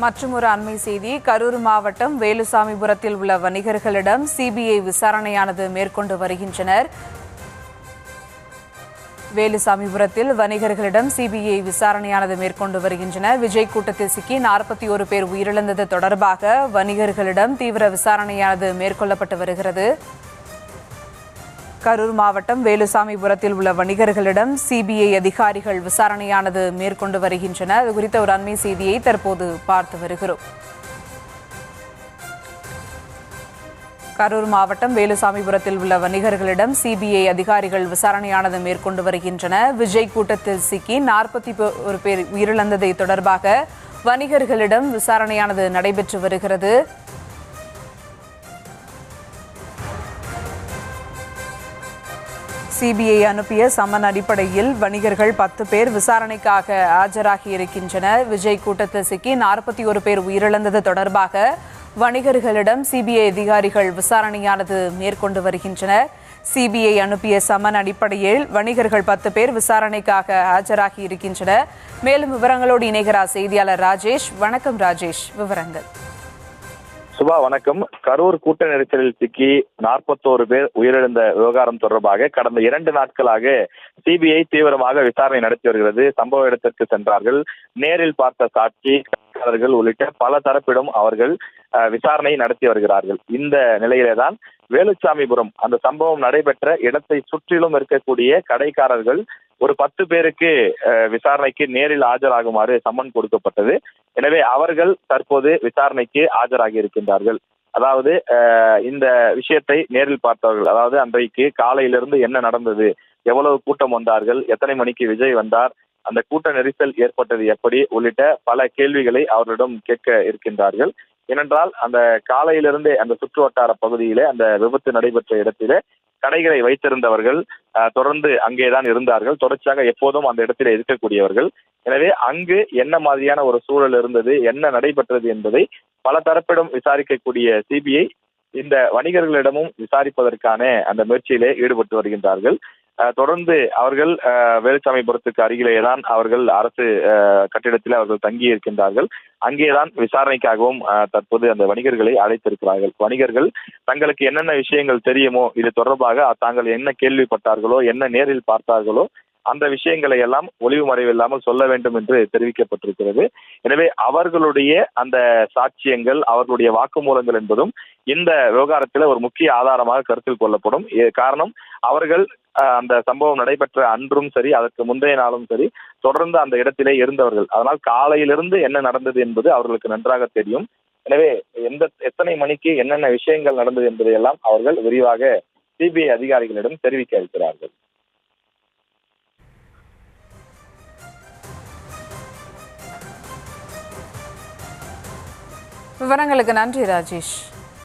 மற்றும் ஒரு அண்மை செய்தி. கரூர் மாவட்டம் வேலுசாமிபுரத்தில் உள்ள வணிகர்களிடம் சிபிஐ விசாரணையானது மேற்கொண்டு வருகின்றனர். வேலுசாமிபுரத்தில் வணிகர்களிடம் சிபிஐ விசாரணையானது மேற்கொண்டு வருகின்றனர் விஜய் கூட்டத்தில் சிக்கி நாற்பத்தி ஒரு பேர் உயிரிழந்தது தொடர்பாக வணிகர்களிடம் தீவிர விசாரணையானது மேற்கொள்ளப்பட்டு வருகிறது. கரூர் மாவட்டம் வேலுசாமிபுரத்தில் உள்ள வணிகர்களிடம் சிபிஐ அதிகாரிகள் விசாரணையானது மேற்கொண்டு வருகின்றனர் அது குறித்த ஒரு அண்மை செய்தியை தற்போது பார்த்து வருகிறோம். கரூர் மாவட்டம் வேலுசாமிபுரத்தில் உள்ள வணிகர்களிடம் சிபிஐ அதிகாரிகள் விசாரணையானது மேற்கொண்டு வருகின்றனர் விஜய் கூட்டத்தில் சிக்கி நாற்பத்தி ஒரு பேர் உயிரிழந்ததை தொடர்பாக வணிகர்களிடம் விசாரணையானது நடைபெற்று வருகிறது. சிபிஐ அனுப்பிய சம்மன் அடிப்படையில் வணிகர்கள் பத்து பேர் விசாரணைக்காக ஆஜராகி இருக்கின்றனர். விஜய் கூட்டத்தில் சிக்கி நாற்பத்தி ஒரு பேர் உயிரிழந்தது தொடர்பாக வணிகர்களிடம் சிபிஐ அதிகாரிகள் விசாரணையானது மேற்கொண்டு வருகின்றனர். சிபிஐ அனுப்பிய சம்மன் அடிப்படையில் வணிகர்கள் பத்து பேர் விசாரணைக்காக ஆஜராகி இருக்கின்றனர். மேலும் விவரங்களோடு இணைகிறார் செய்தியாளர் ராஜேஷ். வணக்கம் ராஜேஷ். விவரங்கள். சுபா வணக்கம். கரூர் கூட்ட நெரிசலில் சிக்கி நாற்பத்தோரு பேர் உயிரிழந்த விவகாரம் தொடர்பாக கடந்த இரண்டு நாட்களாக சிபிஐ தீவிரமாக விசாரணை நடத்தி வருகிறது. சம்பவ இடத்திற்கு சென்றார்கள். நேரில் பார்த்த சாட்சி உள்ளிட்ட பல தரப்பிடம் அவர்கள் அஹ், விசாரணை நடத்தி வருகிறார்கள். இந்த நிலையிலேதான் வேலுச்சாமிபுரம் அந்த சம்பவம் நடைபெற்ற இடத்தை சுற்றிலும் இருக்கக்கூடிய கடைக்காரர்கள் ஒரு பத்து பேருக்கு விசாரணைக்கு நேரில் ஆஜராகுமாறு சம்மன் கொடுக்கப்பட்டது. எனவே அவர்கள் தற்போது விசாரணைக்கு ஆஜராகி இருக்கின்றார்கள். அதாவது இந்த விஷயத்தை நேரில் பார்த்தவர்கள் அதாவது அன்றைக்கு காலையிலிருந்து என்ன நடந்தது எவ்வளவு கூட்டம் வந்தார்கள் எத்தனை மணிக்கு விஜய் வந்தார் அந்த கூட்ட நெரிசல் ஏற்பட்டது எப்படி உள்ளிட்ட பல கேள்விகளை அவர்களிடம் கேட்க இருக்கின்றார்கள். ஏனென்றால் அந்த காலையிலிருந்தே அந்த சுற்று வட்டார பகுதியிலே அந்த விபத்து நடைபெற்ற இடத்திலே கடைகளை வைத்திருந்தவர்கள் தொடர்ந்து அங்கேதான் இருந்தார்கள். தொடர்ச்சியாக எப்போதும் அந்த இடத்திலே இருக்கக்கூடியவர்கள். எனவே அங்கு என்ன மாதிரியான ஒரு சூழல் இருந்தது என்ன நடைபெற்றது என்பதை பல தரப்பிடம் விசாரிக்கக்கூடிய சிபிஐ இந்த வணிகர்களிடமும் விசாரிப்பதற்கான அந்த முயற்சியிலே ஈடுபட்டு வருகின்றார்கள். தொடர்ந்து அவர்கள் அஹ், வேலுச்சாமிபுரத்துக்கு அருகிலேயே தான் அவர்கள் அரசு கட்டிடத்தில் அவர்கள் தங்கி இருக்கின்றார்கள். அங்கேதான் விசாரணைக்காகவும் தற்போது அந்த வணிகர்களை அழைத்திருக்கிறார்கள். வணிகர்கள் தங்களுக்கு என்னென்ன விஷயங்கள் தெரியுமோ இது தொடர்பாக தாங்கள் என்ன கேள்விப்பட்டார்களோ என்ன நேரில் பார்த்தார்களோ அந்த விஷயங்களை எல்லாம் ஒளிவு மறைவில்லாமல் சொல்ல வேண்டும் என்று தெரிவிக்கப்பட்டிருக்கிறது. எனவே அவர்களுடைய அந்த சாட்சியங்கள் அவர்களுடைய வாக்குமூலங்கள் என்பதும் இந்த விவகாரத்தில் ஒரு முக்கிய ஆதாரமாக கருத்தில் கொள்ளப்படும். காரணம் அவர்கள் அந்த சம்பவம் நடைபெற்ற அன்றும் சரி அதற்கு முந்தைய நாளும் சரி தொடர்ந்து அந்த இடத்திலே இருந்தவர்கள். அதனால் காலையிலிருந்து என்ன நடந்தது என்பது அவர்களுக்கு நன்றாக தெரியும். எனவே எந்த எத்தனை மணிக்கு என்னென்ன விஷயங்கள் நடந்தது என்பதையெல்லாம் அவர்கள் விரிவாக சிபிஐ அதிகாரிகளிடம் தெரிவிக்க இருக்கிறார்கள். விவரங்களுக்கு நன்றி ராஜேஷ்.